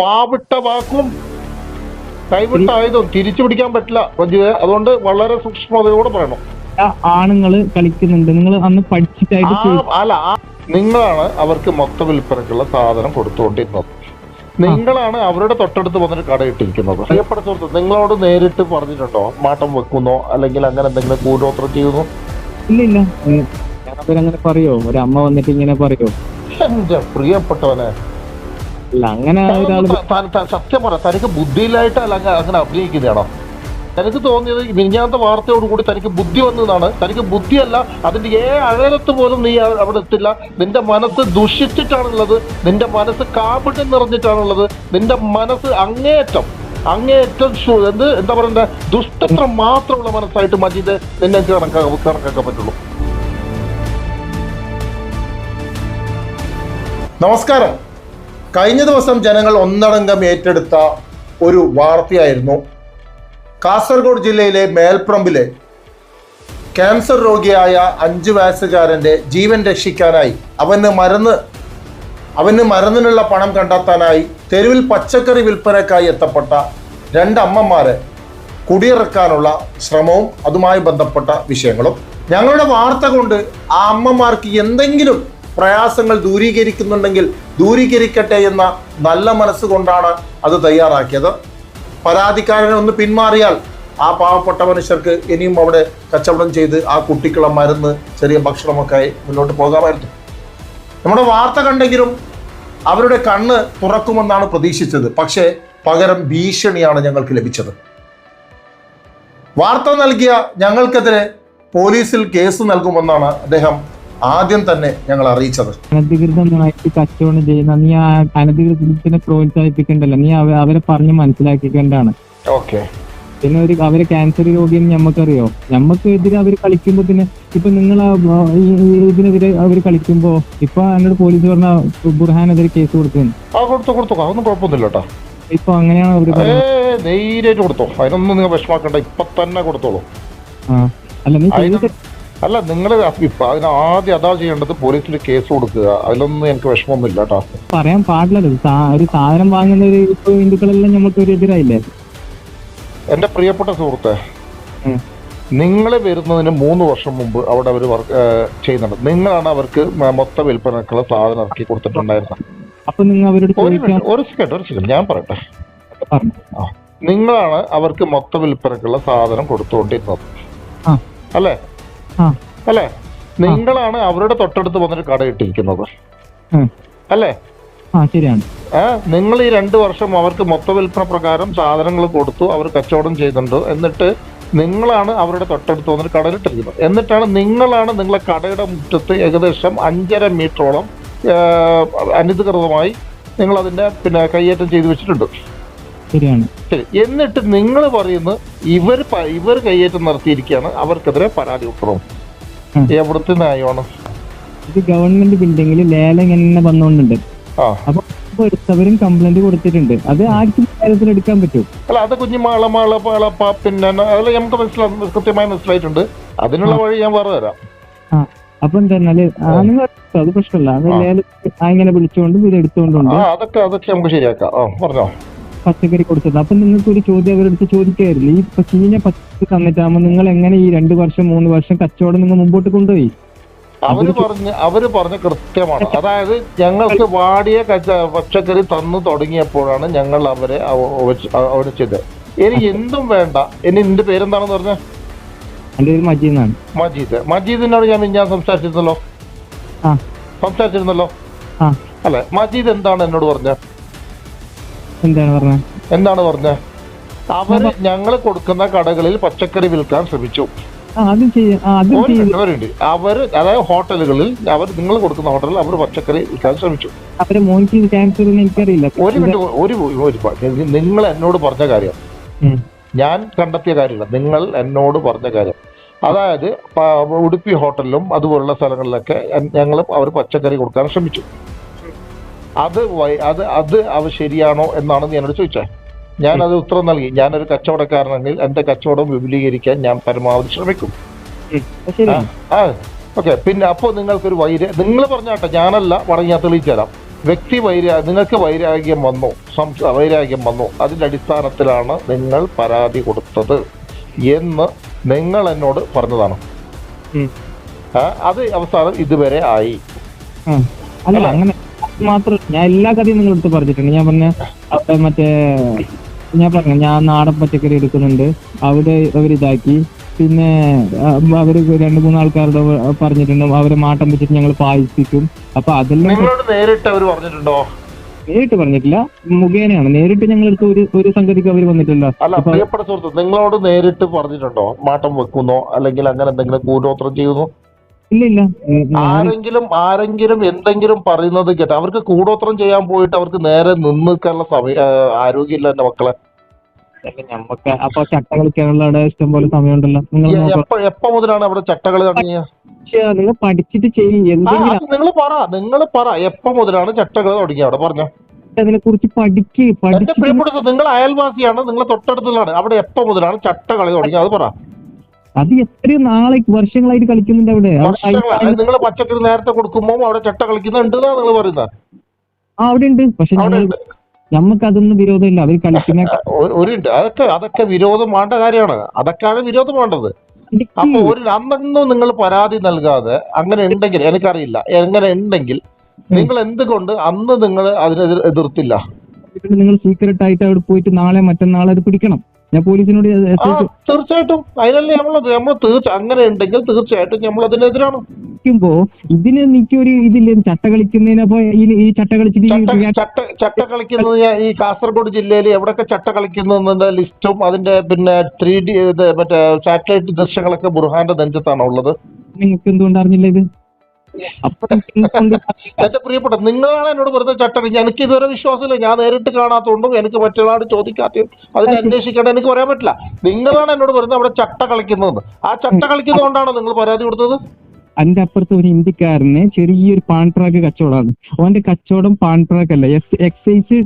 വാവിട്ട വാക്കും കൈവിട്ട ആയുധം തിരിച്ചു പിടിക്കാൻ പറ്റില്ല രഞ്ജിത് അതുകൊണ്ട് വളരെ സൂക്ഷ്മതയോടെ പറയണം. ആണുങ്ങൾ കളിക്കുന്നുണ്ട്. നിങ്ങൾ അന്ന് പഠിച്ചിട്ടായിട്ട് അല്ല നിങ്ങളാണ് അവർക്ക് മൊത്ത വിൽപ്പനക്കുള്ള സാധനം കൊടുത്തുകൊണ്ടിരുന്നത്. നിങ്ങളാണ് അവരുടെ തൊട്ടടുത്ത് വന്നിട്ട് കടയിട്ടിരിക്കുന്നത്. പ്രിയപ്പെട്ട സുഹൃത്ത് നിങ്ങളോട് നേരിട്ട് പറഞ്ഞിട്ടുണ്ടോ? മാട്ടം വെക്കുന്നോ അല്ലെങ്കിൽ അങ്ങനെ എന്തെങ്കിലും കൂടോത്രം ചെയ്യുന്നു? ഇല്ലില്ല. അങ്ങനെ പറയോ? ഒരു അമ്മ വന്നിട്ട് ഇങ്ങനെ പറയോ? എന്റെ പ്രിയപ്പെട്ടവനെ അങ്ങനെ സത്യം പറ തനിക്ക് ബുദ്ധിയില്ലായിട്ടല്ല അല്ല അങ്ങനെ അഭിനയിക്കുന്നതാണോ? തനിക്ക് തോന്നിയത് മിനിഞ്ഞാന്ത മിനിഞ്ഞാത്ത വാർത്തയോട് കൂടി തനിക്ക് ബുദ്ധി വന്നതാണ്. തനിക്ക് ബുദ്ധിയല്ല അതിന്റെ ഏ അഴലത്ത് പോലും നീ അവിടെ എത്തില്ല. നിന്റെ മനസ്സ് ദുഷിച്ചിട്ടാണുള്ളത് നിന്റെ മനസ്സ് കാപിട്ടം നിറഞ്ഞിട്ടാണുള്ളത് നിന്റെ മനസ്സ് അങ്ങേറ്റം അങ്ങേറ്റം എന്ത് എന്താ പറയണ്ട ദുഷ്ടത്വം മാത്രമുള്ള മനസ്സായിട്ട് മജീദ് നിന്നെ കണക്കാക്കാൻ പറ്റുള്ളൂ. നമസ്കാരം. കഴിഞ്ഞ ദിവസം ജനങ്ങൾ ഒന്നടങ്കം ഏറ്റെടുത്ത ഒരു വാർത്തയായിരുന്നു. കാസർഗോഡ് ജില്ലയിലെ മേൽപ്രമ്പിലെ ക്യാൻസർ രോഗിയായ അഞ്ചു വയസ്സുകാരന്റെ ജീവൻ രക്ഷിക്കാനായി അവന് മരുന്ന് അവന് മരുന്നിനുള്ള പണം കണ്ടെത്താനായി തെരുവിൽ പച്ചക്കറി വിൽപ്പനക്കായി എത്തപ്പെട്ട രണ്ട് അമ്മമാരെ കുടിയിറക്കാനുള്ള ശ്രമവും അതുമായി ബന്ധപ്പെട്ട വിഷയങ്ങളും. ഞങ്ങളുടെ വാർത്ത കൊണ്ട് ആ അമ്മമാർക്ക് എന്തെങ്കിലും പ്രയാസങ്ങൾ ദൂരീകരിക്കുന്നുണ്ടെങ്കിൽ ദൂരീകരിക്കട്ടെ എന്ന നല്ല മനസ്സുകൊണ്ടാണ് അത് തയ്യാറാക്കിയത്. പരാതിക്കാരൻ ഒന്ന് പിന്മാറിയാൽ ആ പാവപ്പെട്ട മനുഷ്യർക്ക് ഇനിയും അവിടെ കച്ചവടം ചെയ്ത് ആ കുട്ടിക്കുള്ള മരുന്ന് ചെറിയ ഭക്ഷണമൊക്കെ ആയി മുന്നോട്ട് പോകാമായിരുന്നു. നമ്മുടെ വാർത്ത കണ്ടെങ്കിലും അവരുടെ കണ്ണ് തുറക്കുമെന്നാണ് പ്രതീക്ഷിച്ചത്. പക്ഷേ പകരം ഭീഷണിയാണ് ഞങ്ങൾക്ക് ലഭിച്ചത്. വാർത്ത നൽകിയ ഞങ്ങൾക്കെതിരെ പോലീസിൽ കേസ് നൽകുമെന്നാണ് അദ്ദേഹം ആദ്യം തന്നെ ഞങ്ങൾ അറിയിച്ചത്. അനധികൃതമായിട്ട് കച്ചവടം ചെയ്യുന്ന നീ ആ അനധികൃതത്തിനെ പ്രോത്സാഹിപ്പിക്കണ്ടല്ലോ. നീ അവ- അവരെ പറഞ്ഞ് മനസ്സിലാക്കിക്കേണ്ടാണ് ഓക്കെ. പിന്നെ ഒരു അവരെ ക്യാൻസർ രോഗിയെന്ന് ഞമ്മക്കറിയോ? ഞമ്മക്ക് എതിരെ അവർ കളിക്കുമ്പോ പിന്നെ ഇപ്പൊ നിങ്ങൾ ഇതിനെതിരെ അവർ കളിക്കുമ്പോ ഇപ്പൊ എന്നോട് പോലീസ് പറഞ്ഞ ബുർഹാനെതിരെ കേസ് കൊടുത്തു ആ കൊടുത്തു കൊടുത്തു. അതൊന്നും കുഴപ്പമൊന്നുമില്ല കേട്ടോ ഇപ്പൊ അങ്ങനെയാണ് അവർ ധൈര്യമായിട്ട് കൊടുത്തോ. അതിനൊന്നും നിങ്ങൾ വിഷമാക്കണ്ട ഇപ്പൊ തന്നെ കൊടുത്തോളൂ. അല്ല നീ അല്ല നിങ്ങൾ അതിന് ആദ്യം അതാ ചെയ്യേണ്ടത് പോലീസിൽ കേസ് കൊടുക്കുക. അതിലൊന്നും എനിക്ക് വിഷമമൊന്നുമില്ല കേട്ടോ. പറയാൻ പാടില്ലല്ലോ ഒരു സാധനം വാങ്ങുന്ന ഒരു ഇപ്പൊ ഹിന്ദുക്കളെല്ലാം നമുക്ക് ഒരു എതിരായില്ലേ? എന്റെ പ്രിയപ്പെട്ട സുഹൃത്തെ. നിങ്ങൾ വരുന്നതിന് മൂന്ന് വർഷം മുമ്പ് അവിടെ അവർ വർക്ക് ചെയ്യുന്നുണ്ട്. നിങ്ങളാണ് അവർക്ക് മൊത്ത വിൽപ്പനക്കുള്ള സാധനം ഇറക്കി കൊടുത്തിട്ടുണ്ടായിരുന്നത്. അപ്പൊ നിങ്ങൾ അവരോട് ഒരു സെക്കൻഡ് ഒരു സെക്കൻഡ് ഞാൻ പറയട്ടെ? നിങ്ങളാണ് അവർക്ക് മൊത്ത വിൽപ്പനക്കുള്ള സാധനം കൊടുത്തുകൊണ്ടിരുന്നത്. അല്ലേ? അല്ലേ? നിങ്ങളാണ് അവരുടെ തൊട്ടടുത്ത് വന്നിട്ട് കടയിട്ടിരിക്കുന്നത് ഉം. അല്ലേ? ശരിയാണ്. നിങ്ങൾ ഈ രണ്ട് വർഷം അവർക്ക് മൊത്ത വിൽപ്പന പ്രകാരം സാധനങ്ങൾ കൊടുത്തു അവർ കച്ചവടം ചെയ്തിട്ടുണ്ട്. എന്നിട്ട് നിങ്ങളാണ് അവരുടെ തൊട്ടടുത്ത് വന്നിട്ട് കടയിട്ടിരിക്കുന്നത് എന്നിട്ടാണ് നിങ്ങളാണ് നിങ്ങളെ കടയുടെ മുറ്റത്ത് ഏകദേശം അഞ്ചര മീറ്ററോളം അനധികൃതമായി നിങ്ങൾ അതിന്റെ പിന്നെ കയ്യേറ്റം ചെയ്തു വെച്ചിട്ടുണ്ട്. ശരിയാണ്. ശരി എന്നിട്ട് നിങ്ങൾ പറയുന്നു ഇവർ ഇവർ കയ്യേറ്റം നടത്തിയിരിക്കുകയാണ് അവർക്കെതിരെ പരാതി ഉത്തരവും. എവിടുത്തെ ന്യായമാണ്? ഇത് ഗവൺമെന്റ് ബിൽഡിംഗിൽ ലേലം ഇങ്ങനെ വന്നുകൊണ്ടുണ്ട് അപ്പൊ എടുത്തവരും കംപ്ലൈന്റ് കൊടുത്തിട്ടുണ്ട്. അത് ആർക്കും കാര്യത്തിൽ എടുക്കാൻ പറ്റും. അല്ല അത് കുഞ്ഞുമാള മാള പാള പിന്നെ അതെല്ലാം നമുക്ക് മനസ്സിലാ കൃത്യമായി മനസ്സിലായിട്ടുണ്ട്. അതിനുള്ള വഴി ഞാൻ വേറെ തരാം. അപ്പൊ എന്താ അത് പ്രശ്നമല്ല. അത്. ലേലം ഇങ്ങനെ വിളിച്ചുകൊണ്ടും ഇത് എടുത്തുകൊണ്ടുണ്ട് അതൊക്കെ അതൊക്കെ നമുക്ക് ശരിയാക്കാം. പറഞ്ഞോ. പച്ചക്കറി കൊടുത്തത്. അപ്പൊ നിങ്ങൾക്ക് ഒരു ചോദ്യം അവരെടുത്ത് ചോദിക്കായിരുന്നു. ഈ ചീഞ്ഞ പച്ചക്കറി തന്നിട്ടാകുമ്പോ നിങ്ങൾ എങ്ങനെ ഈ രണ്ട് വർഷം മൂന്ന് വർഷം കച്ചവടം നിങ്ങൾ മുമ്പോട്ട് കൊണ്ടുപോയി? അവർ പറഞ്ഞ് അവർ പറഞ്ഞ കൃത്യമാണ്. അതായത് ഞങ്ങൾക്ക് വാടിയ കച്ച പച്ചക്കറി തന്നു തുടങ്ങിയപ്പോഴാണ് ഞങ്ങൾ അവരെ അവ- അവ- അവിടെ ചെയ്തത് ഇനി എന്തും വേണ്ട. ഇനി നിന്റെ പേരെന്താണെന്ന് പറഞ്ഞ? മജീദ് മജീദ്. മജീദിനോട് ഞാൻ ഞാൻ സംസാരിച്ചിരുന്നല്ലോ? സംസാരിച്ചിരുന്നല്ലോ? അല്ലെ? മജീദ് എന്താണ് എന്നോട് പറഞ്ഞ? എന്താണ് പറഞ്ഞത് എന്താണ് പറഞ്ഞ? അവർ ഞങ്ങൾ കൊടുക്കുന്ന കടകളിൽ പച്ചക്കറി വിൽക്കാൻ ശ്രമിച്ചു. അവരുണ്ട്. അവർ അതായത് ഹോട്ടലുകളിൽ അവർ നിങ്ങൾ കൊടുക്കുന്ന ഹോട്ടലിൽ അവർ പച്ചക്കറി വിൽക്കാൻ ശ്രമിച്ചു. അവരെ എനിക്കറിയില്ല. ഒരു മിനിറ്റ് ഒരു ഒരു നിങ്ങൾ എന്നോട് പറഞ്ഞ കാര്യം. ഞാൻ കണ്ടെത്തിയ കാര്യമില്ല. നിങ്ങൾ എന്നോട് പറഞ്ഞ കാര്യം. അതായത് ഉടുപ്പി ഹോട്ടലിലും അതുപോലുള്ള സ്ഥലങ്ങളിലൊക്കെ ഞങ്ങൾ അവർ പച്ചക്കറി കൊടുക്കാൻ ശ്രമിച്ചു. അത് അത് അത് അവ ശരിയാണോ എന്നാണ് ഞാൻ എന്നോട് ചോദിച്ചത് ഞാൻ അത് ഉത്തരം നൽകി. ഞാനൊരു കച്ചവടക്കാരനെങ്കിൽ എന്റെ കച്ചവടം വിപുലീകരിക്കാൻ ഞാൻ പരമാവധി ശ്രമിക്കും. ആ ഓക്കെ. പിന്നെ അപ്പോൾ നിങ്ങൾക്കൊരു വൈര നിങ്ങൾ പറഞ്ഞാട്ടെ ഞാനല്ല പറഞ്ഞ് ഞാൻ തെളിയിച്ചു തരാം. വ്യക്തി വൈരാ നിങ്ങൾക്ക് വൈരാഗ്യം വന്നു? സംസ വൈരാഗ്യം വന്നു? അതിന്റെ അടിസ്ഥാനത്തിലാണ് നിങ്ങൾ പരാതി കൊടുത്തത് എന്ന് നിങ്ങൾ എന്നോട് പറഞ്ഞതാണ്. അത് അവസാനം ഇതുവരെ ആയി. അല്ല? അങ്ങനെ മാത്രം ഞാൻ എല്ലാ കഥയും നിങ്ങൾ നിങ്ങളടുത്ത് പറഞ്ഞിട്ടുണ്ട്. ഞാൻ പറഞ്ഞ അവിടെ മറ്റേ ഞാൻ പറഞ്ഞു ഞാൻ നാടൻ പച്ചക്കറി എടുക്കുന്നുണ്ട്. അവിടെ അവരിതാക്കി പിന്നെ അവർ രണ്ട് മൂന്ന് ആൾക്കാരോട് പറഞ്ഞിട്ടുണ്ട്. അവരെ മാട്ടം വെച്ചിട്ട് ഞങ്ങൾ പായിപ്പിക്കും അപ്പൊ അതെല്ലാം നേരിട്ട് അവർ പറഞ്ഞിട്ടുണ്ടോ? നേരിട്ട് പറഞ്ഞിട്ടില്ല. മുഖേനയാണ്. നേരിട്ട് ഞങ്ങളടുത്ത് ഒരു ഒരു സംഗതിക്ക് അവർ വന്നിട്ടില്ല. അല്ല പ്രിയപ്പെട്ട സുഹൃത്ത് നിങ്ങളോട് നേരിട്ട് പറഞ്ഞിട്ടുണ്ടോ? മാട്ടം വെക്കുന്നോ? അല്ലെങ്കിൽ അങ്ങനെ എന്തെങ്കിലും കൂടോത്രം ചെയ്യുന്നു? ഇല്ല ആരെങ്കിലും ആരെങ്കിലും എന്തെങ്കിലും പറയുന്നത് കേട്ടോ അവർക്ക് കൂടോത്രം ചെയ്യാൻ പോയിട്ട് അവർക്ക് നേരെ നിന്ന് നിൽക്കാനുള്ള സമയം ആരോഗ്യമില്ല എന്റെ മക്കളെ. ഞമ്മക്ക് അപ്പൊ ചട്ട കളിക്കാനുള്ള ഇഷ്ടം പോലെ സമയമുണ്ടല്ലോ. എപ്പ എപ്പ മുതലാണ് അവിടെ ചട്ടകൾ തുടങ്ങിയ? നിങ്ങൾ പഠിച്ചിട്ട് ചെയ്യും. എന്തെങ്കിലും നിങ്ങൾ പറ നിങ്ങൾ പറ. എപ്പോ മുതലാണ് ചട്ടകൾ തുടങ്ങിയ? അവിടെ പറഞ്ഞ. അതിനെ കുറിച്ച് പഠിക്ക് നിങ്ങൾ അയൽവാസിയാണ് നിങ്ങൾ തൊട്ടടുത്തുള്ളതാണ്. അവിടെ എപ്പോ മുതലാണ് ചട്ടകളി തുടങ്ങിയ? അത് പറ. അത് എത്രയും നാളെ വർഷങ്ങളായിട്ട് കളിക്കുന്നുണ്ട് അവിടെ. നിങ്ങൾ പച്ചക്കറി നേരത്തെ കൊടുക്കുമ്പോൾ അവിടെ ചട്ട കളിക്കുന്നുണ്ട് നിങ്ങൾ പറയുന്നത് ആ അവിടെ ഉണ്ട്. പക്ഷെ നമുക്ക് അതൊന്നും വിരോധമില്ല. അവർ കളിക്കുന്ന ഒരു അതൊക്കെ അതൊക്കെ വിരോധം വേണ്ട കാര്യമാണ്. അതൊക്കെയാണ് വിരോധം വേണ്ടത്. അപ്പൊ ഒരു അന്നൊന്നും നിങ്ങൾ പരാതി നൽകാതെ അങ്ങനെ ഉണ്ടെങ്കിൽ എനിക്കറിയില്ല. എങ്ങനെ ഉണ്ടെങ്കിൽ നിങ്ങൾ എന്തുകൊണ്ട് അന്ന് നിങ്ങൾ അതിനെതിരെ എതിർത്തില്ല? നിങ്ങൾ സീക്രട്ട് ആയിട്ട് അവിടെ പോയിട്ട് നാളെ മറ്റന്നാളെ അത് പിടിക്കണം. ഞാൻ പോലീസിനോട് തീർച്ചയായിട്ടും. അതിനല്ലേ നമ്മൾ നമ്മൾ തീർച്ച അങ്ങനെ ഉണ്ടെങ്കിൽ തീർച്ചയായിട്ടും നമ്മൾ അതിനെതിരാണ്. ഇതിന് എനിക്കൊരു ഇതില്ലേ? ചട്ട കളിക്കുന്നതിനപ്പോ ഈ ചട്ട കളിച്ചിട്ട് ചട്ട കളിക്കുന്നത് ഈ കാസർഗോഡ് ജില്ലയിൽ എവിടെയൊക്കെ ചട്ട കളിക്കുന്നതിന്റെ ലിസ്റ്റും അതിന്റെ പിന്നെ ത്രീ ഡി മറ്റേ സാറ്റലൈറ്റ് ദൃശ്യങ്ങളൊക്കെ ബുർഹാന്റെ ദഞ്ചത്താണ് ഉള്ളത് നിങ്ങൾക്ക് എന്തുകൊണ്ട് അറിഞ്ഞില്ല ഇത്? എന്റെ പ്രിയപ്പെട്ട നിങ്ങളാണ് എന്നോട് വെറുതെ ചട്ടം എനിക്ക് ഇതുവരെ വിശ്വാസമില്ല. ഞാൻ നേരിട്ട് കാണാത്തതുകൊണ്ടും എനിക്ക് മറ്റൊരാളോട് ചോദിക്കാത്തതും അതിനെ അന്വേഷിക്കേണ്ട എനിക്ക് പറയാൻ പറ്റില്ല. നിങ്ങളാണ് എന്നോട് വെറുതെ അവിടെ ചട്ട കളിക്കുന്നത്. ആ ചട്ട കളിക്കുന്നതുകൊണ്ടാണോ നിങ്ങൾ പരാതി കൊടുത്തത്? അതിന്റെ അപ്പുറത്ത് ഒരു ഹിന്ദിക്കാരന് ചെറിയൊരു പാൺ ട്രാക്ക് കച്ചവടമാണ്. അവന്റെ കച്ചവടം പാൺ ട്രാക്ക് അല്ല. എക്സൈസ്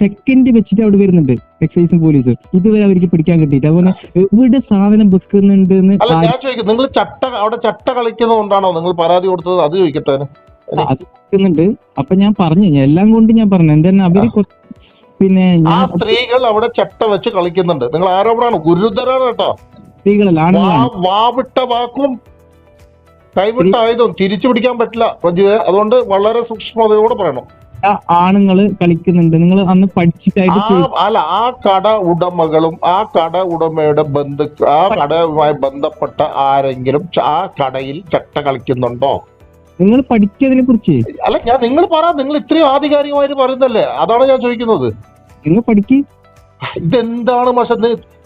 സെക്കൻഡ് വെച്ചിട്ട് അവിടെ വരുന്നുണ്ട് എക്സൈസും പോലീസും ഇതുവരെ അവർക്ക് പിടിക്കാൻ കിട്ടിയിട്ട് അതുപോലെ എവിടെ സാധനം വെക്കുന്നുണ്ട് എന്ന് അല്ല ഞാൻ ചോദിക്കും നിങ്ങൾ ചട്ട അവിടെ ചട്ട കളിക്കുന്നതുകൊണ്ടാണോ നിങ്ങൾ പരാതി കൊടുത്തത്? അത് ചോദിക്കട്ടെ അത് വെക്കുന്നുണ്ട് അപ്പൊ ഞാൻ പറഞ്ഞു എല്ലാം കൊണ്ട് ഞാൻ പറഞ്ഞു. എന്താ അവർ പിന്നെ ആ സ്ത്രീകൾ അവിടെ ചട്ട വെച്ച് കളിക്കുന്നുണ്ട്. നിങ്ങൾ ആരോപണമാണ്? ഗുരുതരാണ് കേട്ടോ. സ്ത്രീകളല്ല വാവിട്ട വാക്കും കൈവിട്ട ആയുധം തിരിച്ചു പിടിക്കാൻ പറ്റില്ല പ്രജീവേ അതുകൊണ്ട് വളരെ സൂക്ഷ്മതയോടെ പറയണം. ആ ആണുങ്ങൾ കളിക്കുന്നുണ്ട്. നിങ്ങൾ അന്ന് പഠിച്ചിട്ടായിട്ട് അല്ല ആ കട ഉടമകളും ആ കട ഉടമയുടെ ബന്ധു ആ കടയുമായി ബന്ധപ്പെട്ട ആരെങ്കിലും ആ കടയിൽ ചട്ട കളിക്കുന്നുണ്ടോ? നിങ്ങൾ പഠിക്കതിനെ കുറിച്ച്? അല്ല ഞാൻ നിങ്ങൾ പറ നിങ്ങൾ ഇത്രയും ആധികാരികമായിട്ട് പറയുന്നല്ലേ അതാണ് ഞാൻ ചോദിക്കുന്നത്. നിങ്ങൾ പഠിക്ക്. ഇതെന്താണ് പക്ഷെ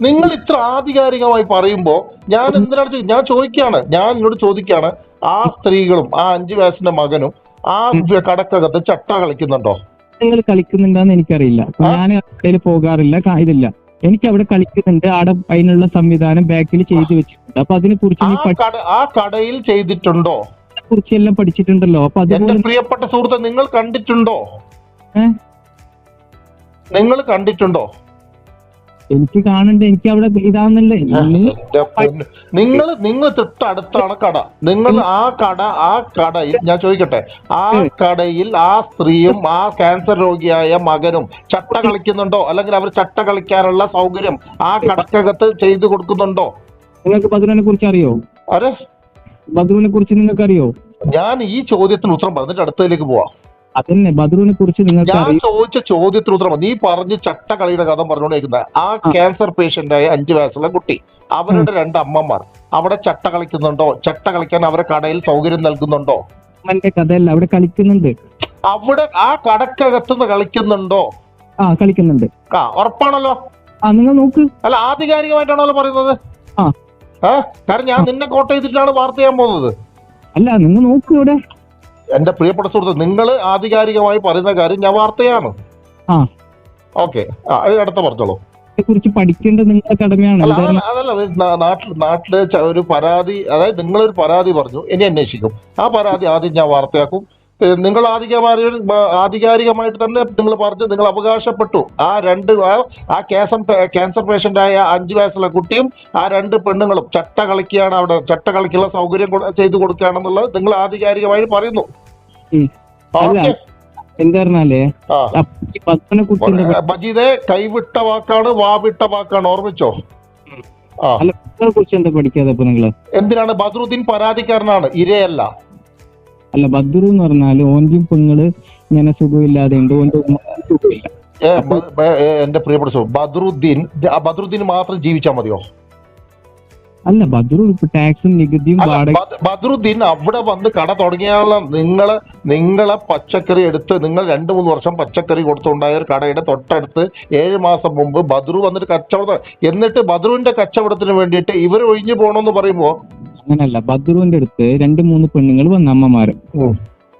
നിങ്ങൾ ഇത്ര ആധികാരികമായി പറയുമ്പോ ഞാൻ എന്തിനാണ് ഞാൻ ചോദിക്കാണ്. ഞാൻ എന്നോട് ചോദിക്കാണ്. ആ സ്ത്രീകളും ആ അഞ്ചു വയസ്സിന്റെ മകനും ആ കടക്കകത്ത് ചട്ട കളിക്കുന്നുണ്ടോ? നിങ്ങൾ കളിക്കുന്നുണ്ടെന്ന് എനിക്കറിയില്ല. ഞാൻ അതിൽ പോകാറില്ല ഇതില്ല. എനിക്ക് അവിടെ കളിക്കുന്നുണ്ട് അവിടെ അതിനുള്ള സംവിധാനം ബാക്കിൽ ചെയ്തു വെച്ചിട്ടുണ്ട്. അപ്പൊ അതിനെ കുറിച്ച് ആ കടയിൽ ചെയ്തിട്ടുണ്ടോ? കുറിച്ച് എല്ലാം പഠിച്ചിട്ടുണ്ടല്ലോ. അപ്പൊ എന്റെ പ്രിയപ്പെട്ട സുഹൃത്ത് നിങ്ങൾ കണ്ടിട്ടുണ്ടോ? നിങ്ങൾ കണ്ടിട്ടുണ്ടോ? എനിക്ക് കാണണ്ട? എനിക്ക് അവിടെ ഇതാന്നല്ലേ നിങ്ങൾ നിങ്ങൾ നിങ്ങൾ തൊട്ടടുത്താണ് കട. നിങ്ങൾ ആ കട ആ കടയിൽ ഞാൻ ചോദിക്കട്ടെ ആ കടയിൽ ആ സ്ത്രീയും ആ ക്യാൻസർ രോഗിയായ മകനും ചട്ട കളിക്കുന്നുണ്ടോ? അല്ലെങ്കിൽ അവർ ചട്ട കളിക്കാനുള്ള സൗകര്യം ആ കടക്കകത്ത് ചെയ്തു കൊടുക്കുന്നുണ്ടോ? നിങ്ങൾക്ക് ബദ്രുവിനെ കുറിച്ച് അറിയോ? അരെ ബദ്രുവിനെ കുറിച്ച് നിങ്ങൾക്ക് അറിയോ ഞാൻ ഈ ചോദ്യത്തിന് ഉത്തരം പറഞ്ഞിട്ട് അടുത്തതിലേക്ക് പോവാം. അതന്നെ ബദ്രുവിനെ കുറിച്ച് നിങ്ങൾക്ക് ഞാൻ ചോദിച്ച ചോദ്യത്തിന് ഉത്തരം നീ പറഞ്ഞ് ചട്ട കളിയുടെ കഥ പറഞ്ഞുകൊണ്ടിരിക്കുന്ന ആ ക്യാൻസർ പേഷ്യന്റ് ആയ അഞ്ചു വയസ്സുള്ള കുട്ടി അവരുടെ രണ്ട് അമ്മമാർ അവിടെ ചട്ട കളിക്കുന്നുണ്ടോ? ചട്ട കളിക്കാൻ അവരെ കടയിൽ സൗകര്യം നൽകുന്നുണ്ടോ? കഥയല്ല അവിടെ കളിക്കുന്നുണ്ട്. അവിടെ ആ കടക്കകത്തുനിന്ന് കളിക്കുന്നുണ്ടോ? ആ കളിക്കുന്നുണ്ട്. ആ ഉറപ്പാണല്ലോ. ആ നിങ്ങൾ നോക്ക്. അല്ല ആധികാരികമായിട്ടാണല്ലോ പറയുന്നത്? ആ. കാരണം ഞാൻ നിന്നെ കോട്ട ചെയ്തിട്ടാണ് വാർത്ത ചെയ്യാൻ പോകുന്നത്. അല്ല നിങ്ങൾ നോക്ക് ഇവിടെ. എന്റെ പ്രിയപ്പെട്ട സുഹൃത്ത് നിങ്ങൾ ആധികാരികമായി പറയുന്ന കാര്യം ഞാൻ വാർത്തയാണ്. ഓക്കെ. അത് അടുത്ത പറഞ്ഞോളൂ. കുറിച്ച് പഠിക്കേണ്ടത് നിങ്ങളുടെ കടമയാണ്. അതല്ല നാട്ടിൽ നാട്ടിൽ ഒരു പരാതി അതായത് നിങ്ങളൊരു പരാതി പറഞ്ഞു ഇനി അന്വേഷിക്കും. ആ പരാതി ആദ്യം ഞാൻ വാർത്തയാക്കും. നിങ്ങൾ ആധികാരിക ആധികാരികമായിട്ട് തന്നെ നിങ്ങൾ പറഞ്ഞു നിങ്ങൾ അവകാശപ്പെട്ടു. ആ രണ്ട് ആ- ക്യാൻസർ ക്യാൻസർ പേഷ്യന്റ് ആയ അഞ്ചു വയസ്സുള്ള കുട്ടിയും ആ രണ്ട് പെണ്ണുങ്ങളും ചട്ട കളിക്കുകയാണ് അവിടെ ചട്ട കളിക്കുള്ള സൗകര്യം ചെയ്തു കൊടുക്കുകയാണെന്നുള്ളത് നിങ്ങൾ ആധികാരികമായി പറയുന്നു. മജീദേ കൈവിട്ട വാക്കാണ് വാവിട്ട വാക്കാണ്. ഓർമ്മിച്ചോ? എന്തിനാണ്? ബദ്രുദ്ദീൻ പരാതിക്കാരനാണ്. ഇരയല്ല. അല്ല ബദ്രു എന്ന് പറഞ്ഞാൽ ഓന്റെയും പെങ്ങൾ ഇങ്ങനെ സുഖമില്ലാതെ ഉണ്ട്. ഓന്റെ സുഖമില്ല. എന്റെ പ്രിയപ്പെട്ട സുഹൃത്ത് ബദ്രുദ്ദീൻ മാത്രം ജീവിച്ചാൽ മതിയോ? അല്ല ബദ്രു ടാക്സും നികുതിയും ബദ്രുദ്ദീൻ അവിടെ വന്ന് കട തുടങ്ങിയാലും നിങ്ങളെ നിങ്ങളെ പച്ചക്കറി എടുത്ത് നിങ്ങൾ രണ്ടു മൂന്ന് വർഷം പച്ചക്കറി കൊടുത്തുണ്ടായ ഒരു കടയുടെ തൊട്ടടുത്ത് ഏഴ് മാസം മുമ്പ് ബദ്രു വന്നിട്ട് കച്ചവടം എന്നിട്ട് ബദ്രുവിന്റെ കച്ചവടത്തിന് വേണ്ടിയിട്ട് ഇവർ ഒഴിഞ്ഞു പോകണമെന്ന് പറയുമ്പോ അങ്ങനല്ല. ബദ്രുവിന്റെ അടുത്ത് രണ്ട് മൂന്ന് പെണ്ണുങ്ങൾ വന്ന അമ്മമാര്.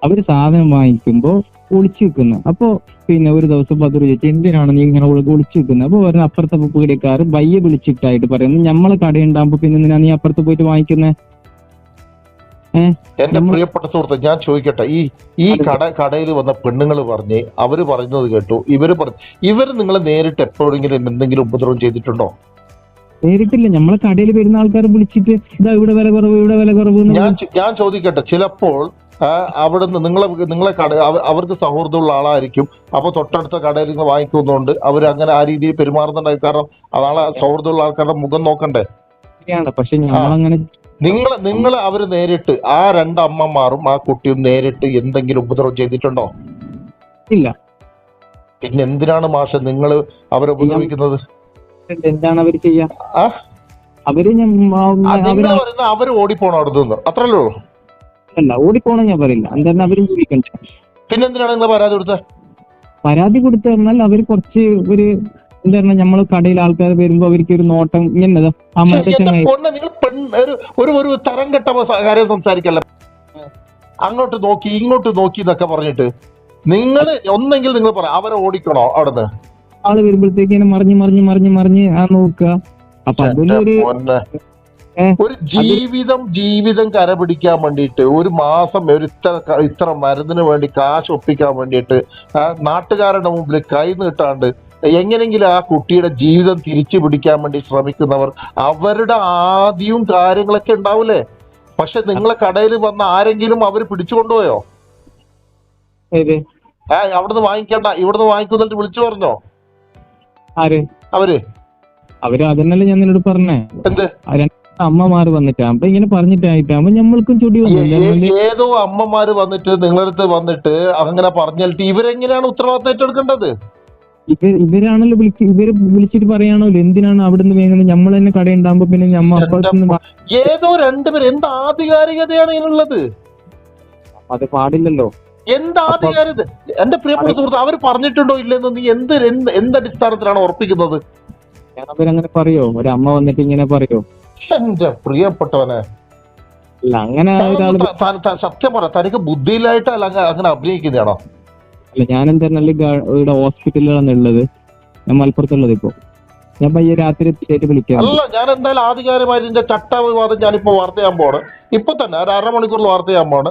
അവർ സാധനം വാങ്ങിക്കുമ്പോ ഒളിച്ചു വെക്കുന്നു അപ്പോ പിന്നെ ഒരു ദിവസം ബദ്രു ചോദിച്ചു എന്തിനാണ് നീ ഇങ്ങനെ ഒളി- ഒളിച്ചു വെക്കുന്നത് അപ്പൊ പറഞ്ഞ അപ്പുറത്തെ പീടിയക്കാർ ബയ്യ വിളിച്ചിട്ടായിട്ട് പറയുന്നു നമ്മളെ കടയുണ്ടാകുമ്പോ പിന്നെ എന്തിനാ നീ അപ്പുറത്ത് പോയിട്ട് വാങ്ങിക്കുന്നേ? എന്റെ പ്രിയപ്പെട്ട സുഹൃത്ത് ഞാൻ ചോദിക്കട്ടെ ഈ ഈ കട കടയിൽ വന്ന പെണ്ണുങ്ങൾ പറഞ്ഞ് അവർ പറയുന്നത് കേട്ടു. ഇവർ പറഞ്ഞു ഇവർ നിങ്ങളെ നേരിട്ട് എപ്പോഴെങ്കിലും എന്തെങ്കിലും ഉപദ്രവം ചെയ്തിട്ടുണ്ടോ? നേരിട്ടില്ല. നമ്മളെ കടയിൽ വരുന്ന ആൾക്കാരെ വിളിച്ചിട്ട് ഇതാ ഇവിടെ വില കുറവ് ഇവിടെ വില കുറവ് ഞാൻ ഞാൻ ചോദിക്കട്ടെ. ചിലപ്പോൾ അവിടെ അവിടുന്ന് നിങ്ങളെ നിങ്ങളെ കട അവ- അവർക്ക് സൗഹൃദമുള്ള ആളായിരിക്കും. അപ്പൊ തൊട്ടടുത്ത കടയിൽ നിന്ന് വാങ്ങിക്കുന്നുണ്ട് അവർ അങ്ങനെ ആ രീതിയിൽ പെരുമാറുന്നുണ്ടായി. കാരണം അതാളെ സൗഹൃദമുള്ള ആൾക്കാരുടെ മുഖം നോക്കണ്ടേ? പക്ഷെ ഞങ്ങളങ്ങനെ നിങ്ങൾ നിങ്ങൾ അവർ നേരിട്ട് ആ രണ്ട് അമ്മമാരും ആ കുട്ടിയും നേരിട്ട് എന്തെങ്കിലും ഉപദ്രവം ചെയ്തിട്ടുണ്ടോ? ഇല്ല. പിന്നെ എന്തിനാണ് മാഷ നിങ്ങൾ അവരെ ഉപദ്രവിക്കുന്നത്? എന്താണ് അവർ ചെയ്യാ? അവർ അവർ ഓടിപ്പോണം അവിടെ നിന്ന് അത്രല്ലേ ഉള്ളൂ. അല്ല ഓടിപ്പോണം ഞാൻ പറയില്ല. എന്തായാലും അവരും ജീവിക്കണ്ട പിന്നെന്തിനാണ് നിങ്ങൾ പരാതി കൊടുത്തത് പരാതി കൊടുത്തു അവർ കുറച്ച് ഒരു എന്താ നമ്മൾ കടയിൽ ആൾക്കാർ വരുമ്പോ അവർക്ക് ഒരു നോട്ടം ഇങ്ങനെ ഒരു ഒരു തരം കെട്ട കാര്യം സംസാരിക്കല്ല? അങ്ങോട്ട് നോക്കി ഇങ്ങോട്ട് നോക്കി എന്നൊക്കെ പറഞ്ഞിട്ട് നിങ്ങൾ ഒന്നെങ്കിൽ നിങ്ങൾ പറ അവരെ ഓടിക്കണോ അവിടുന്ന്? ആൾ വരുമ്പോഴത്തേക്ക് ഇങ്ങനെ മറിഞ്ഞ് മറിഞ്ഞ് മറിഞ്ഞ് മറിഞ്ഞ് ആ നോക്കുക. അപ്പൊ അതിലൊരു ഒരു ജീവിതം ജീവിതം കരപിടിക്കാൻ വേണ്ടിയിട്ട് ഒരു മാസം ഒരു ഇത്ര ഇത്ര മരുന്നിന് വേണ്ടി കാശ് ഒപ്പിക്കാൻ വേണ്ടിയിട്ട് നാട്ടുകാരുടെ മുമ്പിൽ കൈ നീട്ടാണ്ട് എങ്ങനെങ്കിലും ആ കുട്ടിയുടെ ജീവിതം തിരിച്ചു പിടിക്കാൻ വേണ്ടി ശ്രമിക്കുന്നവർ അവരുടെ ആദ്യവും കാര്യങ്ങളൊക്കെ ഉണ്ടാവൂലേ? പക്ഷെ നിങ്ങളെ കടയിൽ വന്ന ആരെങ്കിലും അവർ പിടിച്ചു കൊണ്ടുപോയോ? ഏ അവിടുന്ന് വാങ്ങിക്കണ്ട ഇവിടുന്ന് വാങ്ങിക്കുന്നിട്ട് വിളിച്ചു പറഞ്ഞോ? ആര്? അവർ? അവർ അതന്നല്ലേ ഞാൻ നിന്നോട് പറഞ്ഞേ. എന്ത്? അമ്മമാര് വന്നിട്ടാ. അപ്പൊ ഇങ്ങനെ പറഞ്ഞിട്ടായിട്ടാകുമ്പോ ഞമ്മൾക്കും ചൊടി ഏതോ അമ്മമാര് വന്നിട്ട് നിങ്ങളടുത്ത് വന്നിട്ട് അങ്ങനെ പറഞ്ഞിട്ട് ഇവരെങ്ങനെയാണ് ഉത്തരവാദിത്തം ഏറ്റെടുക്കേണ്ടത്? ഇവർ ഇവരാണല്ലോ വിളിച്ച് ഇവർ വിളിച്ചിട്ട് പറയാണല്ലോ എന്തിനാണ് അവിടെ നിന്ന് വേങ്ങുന്നത് നമ്മൾ തന്നെ കടയുണ്ടാകുമ്പോ പിന്നെ ഞമ്മ ഏതോ രണ്ടുപേരും എന്ത് ആധികാരികതയാണ് ഇതിനുള്ളത്? അത് പാടില്ലല്ലോ. എന്ത് ആധികാരികത എന്റെ പ്രിയപ്പെട്ട സുഹൃത്ത് അവർ പറഞ്ഞിട്ടുണ്ടോ ഇല്ലെന്ന് നീ എന്ത് എന്ത് അടിസ്ഥാനത്തിലാണ് ഉറപ്പിക്കുന്നത്? അങ്ങനെ പറയോ? ഒരു അമ്മ വന്നിട്ട് ഇങ്ങനെ പറയോ? എന്റെ പ്രിയപ്പെട്ടവനെ. അല്ല അങ്ങനെ സത്യം പറ തനിക്ക് ബുദ്ധിയിലായിട്ട് അല്ല അങ്ങനെ അഭിനയിക്കുന്നതാണോ? അല്ല ഞാൻ എന്തായിരുന്നാലും ഇവിടെ ഹോസ്പിറ്റലിലാണ് ഉള്ളത്. ഞാൻ മലപ്പുറത്തുള്ളത് ഇപ്പൊ. ഞാൻ പയ്യെ രാത്രി എത്തിയിട്ട് വിളിക്കാം അല്ല ഞാൻ എന്തായാലും ആധികാരികമായി ഇതിന്റെ ചട്ടവിവാദം ഞാനിപ്പോ വാർത്ത ചെയ്യാൻ പോണ് ഇപ്പൊ തന്നെ ഒരു അരമണിക്കൂറിൽ വാർത്ത ചെയ്യാൻ പോണ്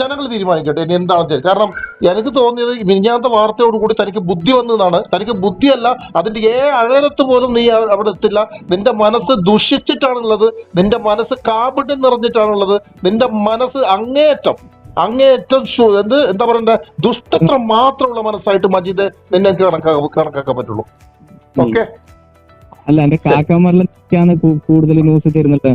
ജനങ്ങൾ തീരുമാനിക്കട്ടെ ഇനി എന്താണ് വെച്ചാൽ കാരണം എനിക്ക് തോന്നിയത് മിനിഞ്ഞാത്ത വാർത്തയോടുകൂടി തനിക്ക് ബുദ്ധി വന്നതാണ്. തനിക്ക് ബുദ്ധിയല്ല അതിന്റെ ഏ അഴകത്ത് പോലും നീ അവിടെ എത്തില്ല. നിന്റെ മനസ്സ് ദുഷിച്ചിട്ടാണുള്ളത് നിന്റെ മനസ്സ് കാപിട്ട് നിറഞ്ഞിട്ടാണുള്ളത് നിന്റെ മനസ്സ് അങ്ങേയറ്റം അങ്ങേയറ്റം എന്ത് എന്താ പറയണ്ട ദുഷ്ടത്വം മാത്രമുള്ള മനസ്സായിട്ട് മജീദ് നിന്നെ കണക്കാക്കാൻ കണക്കാക്കാൻ പറ്റുള്ളൂ. ഓക്കെ? അല്ല എന്റെ കാക്കാമറിലെ കൂടുതൽ ന്യൂസ് തരുന്നത്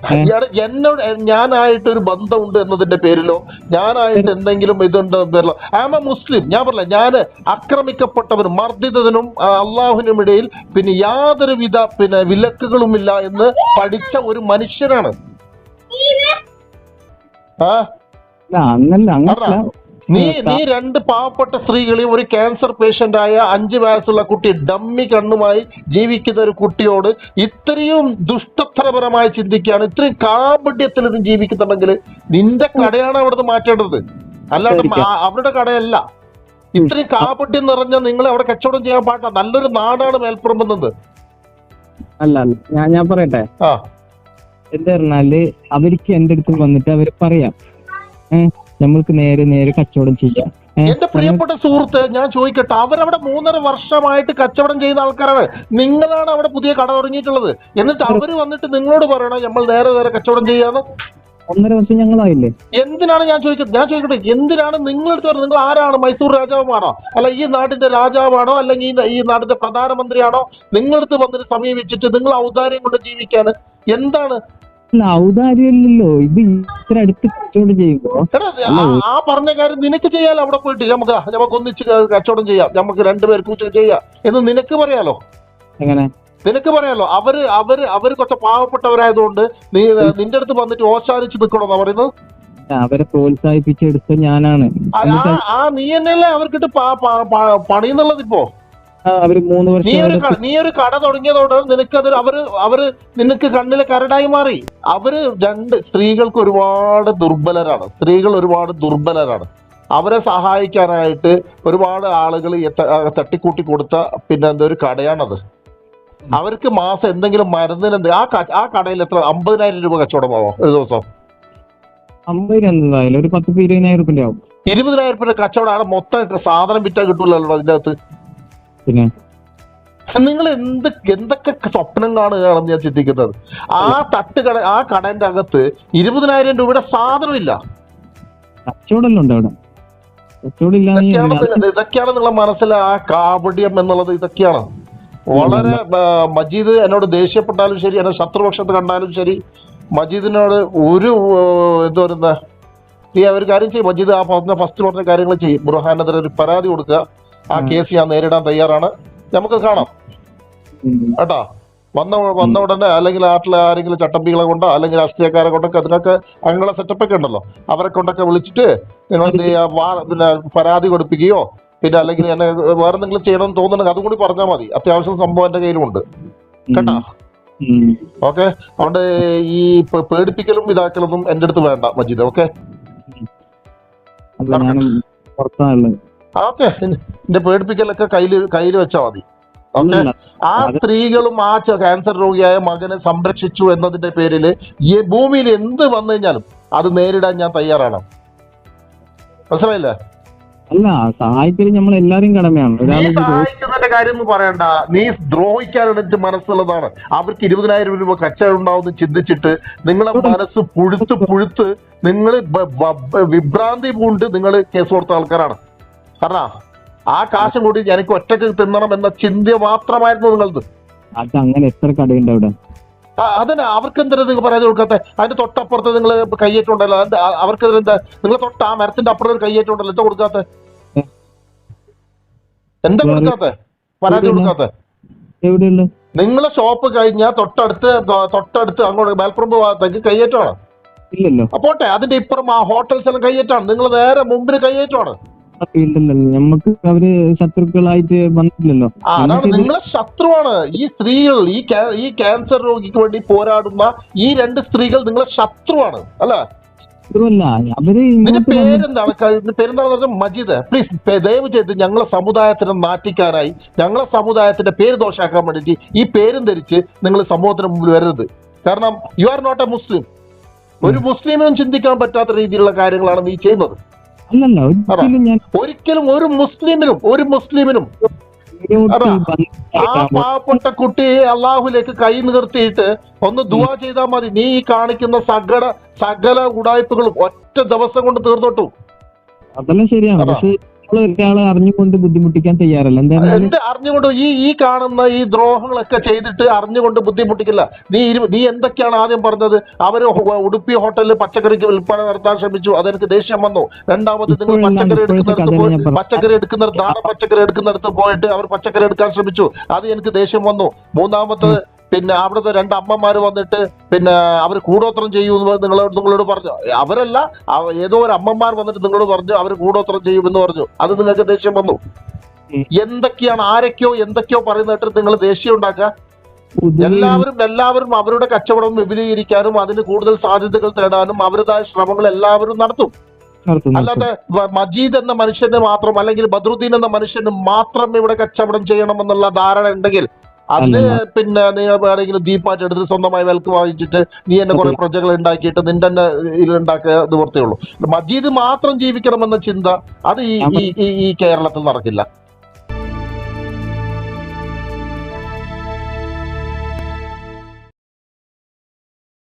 ഏ? ഇയാൾ എന്നോട് ഞാനായിട്ട് ഒരു ബന്ധമുണ്ട് എന്നതിന്റെ പേരിലോ ഞാനായിട്ട് എന്തെങ്കിലും ഇതുണ്ട് പേരിലോ. ആം എ മുസ്ലിം ഞാൻ പറഞ്ഞ ഞാൻ ആക്രമിക്കപ്പെട്ടവനും മർദ്ദിതനും അള്ളാഹുനും അള്ളാഹുവിനും ഇടയിൽ പിന്നെ യാതൊരുവിധ പിന്നെ വിലക്കുകളുമില്ല എന്ന് പഠിച്ച ഒരു മനുഷ്യനാണ്. ആ? അങ്ങനല്ല അങ്ങനല്ല. നീ നീ രണ്ട് പാവപ്പെട്ട സ്ത്രീകളെയും ഒരു ക്യാൻസർ പേഷ്യന്റ് ആയ അഞ്ചു വയസ്സുള്ള കുട്ടി ഡമ്മി കണ്ണുമായി ജീവിക്കുന്ന ഒരു കുട്ടിയോട് ഇത്രയും ദുഷ്ടത്തരപരമായി ചിന്തിക്കുകയാണ് ഇത്രയും കാപട്യത്തിൽ ഇത് ജീവിക്കുന്നുണ്ടെങ്കിൽ നിന്റെ കടയാണ് അവിടുന്ന് മാറ്റേണ്ടത്. അല്ലാണ്ട് അവരുടെ കടയല്ല. ഇത്രയും കാപട്യം നിറഞ്ഞ നിങ്ങൾ അവിടെ കച്ചവടം ചെയ്യാൻ പാടില്ല. നല്ലൊരു നാടാണ് മേൽപ്പുറം അല്ല ഞാൻ ഞാൻ പറയട്ടെ? എന്താ പറഞ്ഞാൽ അവർക്ക് എന്റെ അടുത്ത് വന്നിട്ട് അവർ പറയാം. ഏഹ് നമ്മൾക്ക് നേരെ നേരെ കച്ചവടം ചെയ്യാം. എന്റെ പ്രിയപ്പെട്ട സുഹൃത്ത് ഞാൻ ചോദിക്കട്ടെ അവരവിടെ മൂന്നര വർഷമായിട്ട് കച്ചവടം ചെയ്യുന്ന ആൾക്കാരാണ്. നിങ്ങളാണ് അവിടെ പുതിയ കട തുടങ്ങിയിട്ടുള്ളത്. എന്നിട്ട് അവർ വന്നിട്ട് നിങ്ങളോട് പറയണം നമ്മൾ നേരെ നേരെ കച്ചവടം ചെയ്യാന്ന്. ഒന്നര വർഷം ഞങ്ങളായില്ലേ? എന്തിനാണ് ഞാൻ ചോദിക്കുന്നത്? ഞാൻ ചോദിക്കട്ടെ എന്തിനാണ് നിങ്ങളെടുത്ത് പറഞ്ഞത്? നിങ്ങൾ ആരാണ്? മൈസൂർ രാജാവുമാണോ? അല്ല ഈ നാടിന്റെ രാജാവാണോ? അല്ലെങ്കിൽ ഈ- ഈ നാടിന്റെ പ്രധാനമന്ത്രിയാണോ? നിങ്ങളടുത്ത് വന്നിട്ട് സമീപിച്ചിട്ട് നിങ്ങൾ ഔദാര്യം കൊണ്ട് ജീവിക്കാൻ എന്താണ് അല്ല ഇത് ഇത്ര അടുത്ത് കച്ചവടം ചെയ്യുമ്പോ. ആ- പറഞ്ഞ കാര്യം നിനക്ക് ചെയ്യാലോ? അവിടെ പോയിട്ട് നമുക്ക് നമുക്ക് ഒന്നിച്ച് കച്ചവടം ചെയ്യാം. നമുക്ക് രണ്ടുപേർക്കും ചെയ്യാം. എന്ന് നിനക്ക് പറയാലോ? എങ്ങനെ? നിനക്ക് പറയാലോ? അവർ അവർ അവർ കുറച്ച് പാവപ്പെട്ടവരായതുകൊണ്ട് നീ നിന്റെ അടുത്ത് വന്നിട്ട് ഓശാലിച്ച് നിൽക്കണോന്നാ പറയുന്നത്? അവരെ പ്രോത്സാഹിപ്പിച്ചെടുത്ത ഞാനാണ്. ആ- നീ തന്നെയല്ലേ അവർക്കിട്ട് പണിന്നുള്ളത് ഇപ്പോ? അവർ മൂന്ന് നീ വർഷം ഒരു നീ ഒരു കട തുടങ്ങിയതോടെ നിനക്കത് അവർ അവർ നിനക്ക് കണ്ണിൽ കരടായി മാറി. അവർ രണ്ട് സ്ത്രീകൾക്ക് ഒരുപാട് ദുർബലരാണ്. സ്ത്രീകൾ ഒരുപാട് ദുർബലരാണ്. അവരെ സഹായിക്കാനായിട്ട് ഒരുപാട് ആളുകൾ തട്ടിക്കൂട്ടി കൊടുത്ത പിന്നെ എന്താ ഒരു കടയാണത്. അവർക്ക് മാസം എന്തെങ്കിലും മരുന്നിന് എന്ത് ആ ആ കടയിൽ എത്ര? അമ്പതിനായിരം രൂപ കച്ചവടമാവോ ഒരു ദിവസം. ഒരു പത്ത് ഇരുപതിനായിരം രൂപ ആവും. ഇരുപതിനായിരം രൂപ കച്ചവടമാണ് മൊത്തം സാധനം വിറ്റാ കിട്ടൂലല്ലോ അതിന്റെ അകത്ത്. പിന്നെ? നിങ്ങൾ എന്ത് എന്തൊക്കെ സ്വപ്നം കാണുകയാണെന്ന് ഞാൻ ചിന്തിക്കുന്നത്? ആ തട്ട് കട ആ കടന്റെ അകത്ത് ഇരുപതിനായിരം രൂപയുടെ സാധനമില്ല. ഇല്ല ഉണ്ട് അവിടെ. കച്ചവടം ഇല്ലാന്ന് ഇതൊക്കെയാണ് നിങ്ങളെ മനസ്സിൽ ആ കാപട്യം എന്നുള്ളത്. ഇതൊക്കെയാണ്. വളരെ മജീദ് എന്നോട് ദേഷ്യപ്പെട്ടാലും ശരി എന്നെ ശത്രുപക്ഷത്ത് കണ്ടാലും ശരി. മജീദിനോട് ഒരു എന്ത് പറയുന്ന? നീ ഒരു കാര്യം ചെയ്യും മജീദ് ആ പറഞ്ഞ ഫസ്റ്റ് പറഞ്ഞ കാര്യങ്ങൾ ചെയ്യും. ബുർഹാനെതിരെ ഒരു പരാതി കൊടുക്കുക. ആ കേസ് ഞാൻ നേരിടാൻ തയ്യാറാണ്. നമുക്ക് കാണാം. കേട്ടോ? വന്ന വന്ന ഉടനെ അല്ലെങ്കിൽ നാട്ടിലെ ആരെങ്കിലും ചട്ടമ്പികളെ കൊണ്ടോ അല്ലെങ്കിൽ രാഷ്ട്രീയക്കാരെ കൊണ്ടൊക്കെ അതിനൊക്കെ അങ്ങനെയുള്ള സെറ്റപ്പൊക്കെ ഉണ്ടല്ലോ. അവരെ കൊണ്ടൊക്കെ വിളിച്ചിട്ട് നിങ്ങൾ എന്ത് ചെയ്യുക പിന്നെ പരാതി കൊടുപ്പിക്കുകയോ പിന്നെ അല്ലെങ്കിൽ എന്നെ വേറെ എന്തെങ്കിലും ചെയ്യണമെന്ന് തോന്നുന്നുണ്ടെങ്കിൽ അതും കൂടി പറഞ്ഞാൽ മതി. അത്യാവശ്യം സംഭവം എന്റെ കയ്യിലുണ്ട് കേട്ടാ. ഓക്കെ? അതുകൊണ്ട് ഈ പേടിപ്പിക്കലും ഇതാക്കലൊന്നും എന്റെ അടുത്ത് വേണ്ട മജീദ്. ഓക്കെ? ഓക്കെ എന്റെ പേടിപ്പിക്കലൊക്കെ കയ്യിൽ കയ്യിൽ വെച്ചാൽ മതി. ഓക്കെ? ആ സ്ത്രീകളും ആ ക്യാൻസർ രോഗിയായ മകനെ സംരക്ഷിച്ചു എന്നതിന്റെ പേരിൽ ഈ ഭൂമിയിൽ എന്ത് വന്നു കഴിഞ്ഞാലും അത് നേരിടാൻ ഞാൻ തയ്യാറാണ്. മനസ്സിലായില്ലേ? അല്ല സഹായിക്കൽ നമ്മൾ എല്ലാരും കടമയാണ്. സഹായിക്കുന്നതിന്റെ കാര്യം പറയണ്ട. നീ ദ്രോഹിക്കാൻ എനിക്ക് മനസ്സുള്ളതാണ്. അവർക്ക് ഇരുപതിനായിരം രൂപ കച്ചവടം ഉണ്ടാവുമെന്ന് ചിന്തിച്ചിട്ട് നിങ്ങളെ മനസ്സ് പുഴുത്ത് പുഴുത്ത് നിങ്ങൾ വിഭ്രാന്തി പൂണ്ട് നിങ്ങൾ കേസ് കൊടുത്ത ആൾക്കാരാണ്. കാരണം ആ കാശും കൂടി എനിക്ക് ഒറ്റയ്ക്ക് തിന്നണം എന്ന ചിന്ത മാത്രമായിരുന്നു നിങ്ങളത് അത് അങ്ങനെ എത്ര കടയുണ്ട് അവിടെ? അതിന് അതന്നെ അവർക്ക് എന്തിനാ നിങ്ങൾ പരാതി കൊടുക്കാത്ത? അതിന്റെ തൊട്ടപ്പുറത്ത് നിങ്ങൾ കയ്യേറ്റുണ്ടല്ലോ അതിന്റെ ആ- അവർക്ക് എന്താ? നിങ്ങൾ തൊട്ട് ആ മരത്തിന്റെ അപ്പുറത്ത് കയ്യേറ്റുണ്ടല്ലോ എന്താ കൊടുക്കാത്ത? എന്താ കൊടുക്കാത്ത? പരാതി കൊടുക്കാത്ത? നിങ്ങളെ ഷോപ്പ് കഴിഞ്ഞാൽ തൊട്ടടുത്ത് തൊട്ടടുത്ത് അങ്ങോട്ട് മേൽപ്പുറമ്പ് ഭാഗത്തേക്ക് കയ്യേറ്റമാണ്? ഇല്ലല്ലോ. അപ്പോട്ടെ അതിന്റെ ഇപ്പുറം ആ ഹോട്ടൽസ് എല്ലാം കയ്യേറ്റാണ്. നിങ്ങൾ നേരെ മുമ്പിൽ കയ്യേറ്റമാണ്. ആ ഫീൽഡിലല്ലോ നമുക്ക് അവർ ശത്രുക്കളായിട്ട് വന്നിട്ടില്ലല്ലോ. ആ, അതാണ് നമുക്ക് നിങ്ങളെ ശത്രുവാണ്. ഈ സ്ത്രീകൾ ഈ ഈ ക്യാൻസർ രോഗിക്ക് വേണ്ടി പോരാടുന്ന ഈ രണ്ട് സ്ത്രീകൾ നിങ്ങളെ ശത്രുവാണ് അല്ല? ശത്രുവല്ല അവർ നിന്റെ പേരെന്താണ്? പേരെന്താണെന്ന് മജീദ്. പ്ലീസ് ദയവ് ചെയ്ത് ഞങ്ങളെ സമുദായത്തിന് മാറ്റിക്കാനായി ഞങ്ങളെ സമുദായത്തിന്റെ പേര് ദോഷാക്കാൻ വേണ്ടിയിട്ട് ഈ പേരും ധരിച്ച് നിങ്ങൾ സമൂഹത്തിന് മുമ്പിൽ വരരുത്. കാരണം you are not a Muslim ഒരു മുസ്ലിമിനും ചിന്തിക്കാൻ പറ്റാത്ത രീതിയിലുള്ള കാര്യങ്ങളാണ് നീ ചെയ്യുന്നത്. അല്ലല്ല ഒരിക്കലും ഞാൻ ഒരിക്കലും ഒരു മുസ്ലിമിനും ഒരു മുസ്ലിമിനും. ആ. പാവപ്പെട്ട കുട്ടിയെ അള്ളാഹുലേക്ക് കൈ നിർത്തിയിട്ട് ഒന്ന് ദുവാ ചെയ്താൽ മതി നീ ഈ കാണിക്കുന്ന സകല സകല ഉടായ്പകളും ഒറ്റ ദിവസം കൊണ്ട് തീർന്നോട്ടു അതെല്ലാം ശരിയാണ്. പക്ഷെ നമ്മൾ ഒരാളെ അറിഞ്ഞുകൊണ്ട് ബുദ്ധിമുട്ടിക്കാൻ തയ്യാറല്ല. എന്തായാലും എന്ത് അറിഞ്ഞുകൊണ്ട്? ഈ ഈ കാണുന്ന ഈ ദ്രോഹങ്ങളൊക്കെ ചെയ്തിട്ട് അറിഞ്ഞുകൊണ്ട് ബുദ്ധിമുട്ടിക്കില്ല. നീ ഇരു- നീ എന്തൊക്കെയാണ് ആദ്യം പറഞ്ഞത്? അവർ ഹോ- ഉടുപ്പി ഹോട്ടലിൽ പച്ചക്കറിക്ക് വിൽപ്പന നടത്താൻ ശ്രമിച്ചു. അതെനിക്ക് ദേഷ്യം വന്നു. രണ്ടാമത് നിങ്ങൾ പച്ചക്കറി ഇപ്പോഴത്തെ എടുക്കുന്നിടത്ത് കഥ പോയി ഞാൻ പറഞ്ഞു. പച്ചക്കറി എടുക്കുന്ന നാടൻ പച്ചക്കറി എടുക്കുന്നിടത്ത് പോയിട്ട് അവർ പച്ചക്കറി എടുക്കാൻ ശ്രമിച്ചു. അത് എനിക്ക് ദേഷ്യം വന്നു. മൂന്നാമത്തത് പിന്നെ അവിടുത്തെ രണ്ട് അമ്മമാർ വന്നിട്ട് പിന്നെ അവർ കൂടോത്രം ചെയ്യുമെന്ന് നിങ്ങളോട് നിങ്ങളോട് പറഞ്ഞു. അവരല്ല അവ- ഏതോ ഒരു അമ്മമാർ വന്നിട്ട് നിങ്ങളോട് പറഞ്ഞു അവർ കൂടോത്രം ചെയ്യുമെന്ന് പറഞ്ഞു. അത് നിങ്ങൾക്ക് ദേഷ്യം വന്നു? എന്തൊക്കെയാണ് ആരൊക്കെയോ എന്തൊക്കെയോ പറയുന്നിട്ട് നിങ്ങൾ ദേഷ്യം ഉണ്ടാക്കുക? എല്ലാവരും എല്ലാവരും അവരുടെ കച്ചവടം വിപുലീകരിക്കാനും അതിന് കൂടുതൽ സാധ്യതകൾ തേടാനും അവരുടേതായ ശ്രമങ്ങൾ എല്ലാവരും നടത്തും. അല്ലാതെ മജീദ് എന്ന മനുഷ്യന് മാത്രം അല്ലെങ്കിൽ ബദ്രുദ്ദീൻ എന്ന മനുഷ്യന് മാത്രം ഇവിടെ കച്ചവടം ചെയ്യണമെന്നുള്ള ധാരണ ഉണ്ടെങ്കിൽ അതിന് പിന്നെ നീ വേണമെങ്കിലും ദീപാറ്റ് എടുത്ത് സ്വന്തമായി വിലക്ക് വാങ്ങിച്ചിട്ട് നീ എന്നെ കുറെ പ്രജകൾ ഉണ്ടാക്കിയിട്ട് നിന്റെ നിന്റെ ഉണ്ടാക്കുക ഉള്ളൂ. മജീദ് മാത്രം ജീവിക്കണമെന്ന ചിന്ത അത് ഈ- ഈ കേരളത്തിൽ നടക്കില്ല.